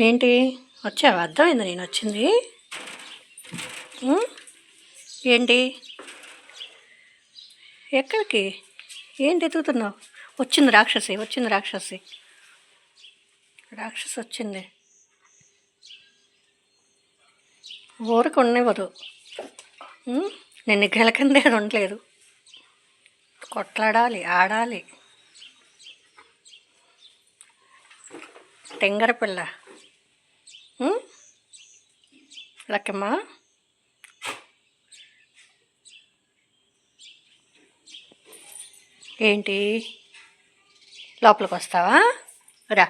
ఏంటి? వచ్చావా? అర్థమైంది నేను వచ్చింది? ఏంటి? ఎక్కడికి? ఏంటి ఎదుగుతున్నావు వచ్చింది రాక్షసి వచ్చింది రాక్షసి. రాక్షసి వచ్చింది. ఊరికి ఉండనివ్వదు. నిన్ను గెలకందే అది ఉండలేదు. కొట్లాడాలి ఆడాలి. టెంగర పిల్ల Hmm? లక్కమ్మా ఏంటి? లోపలికి వస్తావా రా.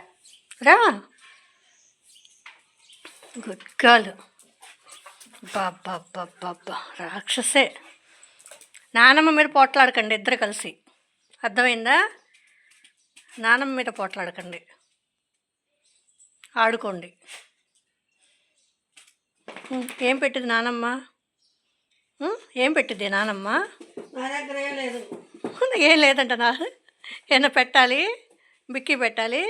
రా. గుడ్ గర్ల్ బాబ్బా రాక్షసే. నానమ్మ మీద పోట్లాడకండి ఇద్దరు కలిసి. అర్థమైందా? నానమ్మ మీద పోట్లాడకండి. ఆడుకోండి. ఏం పెట్టింది నానమ్మ? ఏం పెట్టింది నానమ్మ? నా దగ్గర ఏం లేదు. ఏం లేదంట నా ఏమైనా పెట్టాలి? బిక్కి పెట్టాలి?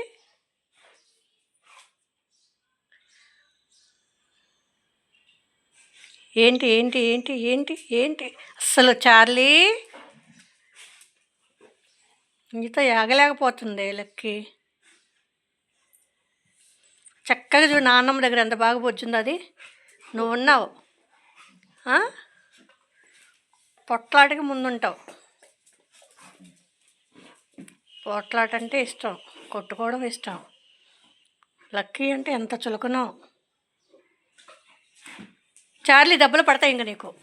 ఏంటి ఏంటి ఏంటి ఏంటి ఏంటి? అస్సలు చార్లీ? నీతో ఆగలేకపోతుంది లక్కి. చక్కగా చూడు నాన్నమ్మ దగ్గర ఎంత బాగా పొచ్చింది అది. నువ్వు ఉన్నావు ఆ? పొట్లాటకి ముందుంటావు. పోట్లాట అంటే ఇష్టం. కొట్టుకోవడం ఇష్టం. లక్కీ అంటే ఎంత చులకనో. చార్లీ దెబ్బలు పడతాయి ఇంక నీకు.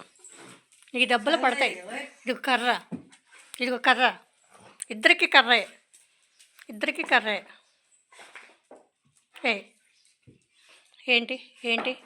నీకు దెబ్బలు పడతాయి. ఇది కర్ర. ఇది కర్ర. ఇద్దరికి కర్రే. ఇద్దరికి కర్రే. ఏ ఏంటి? ఏంటి?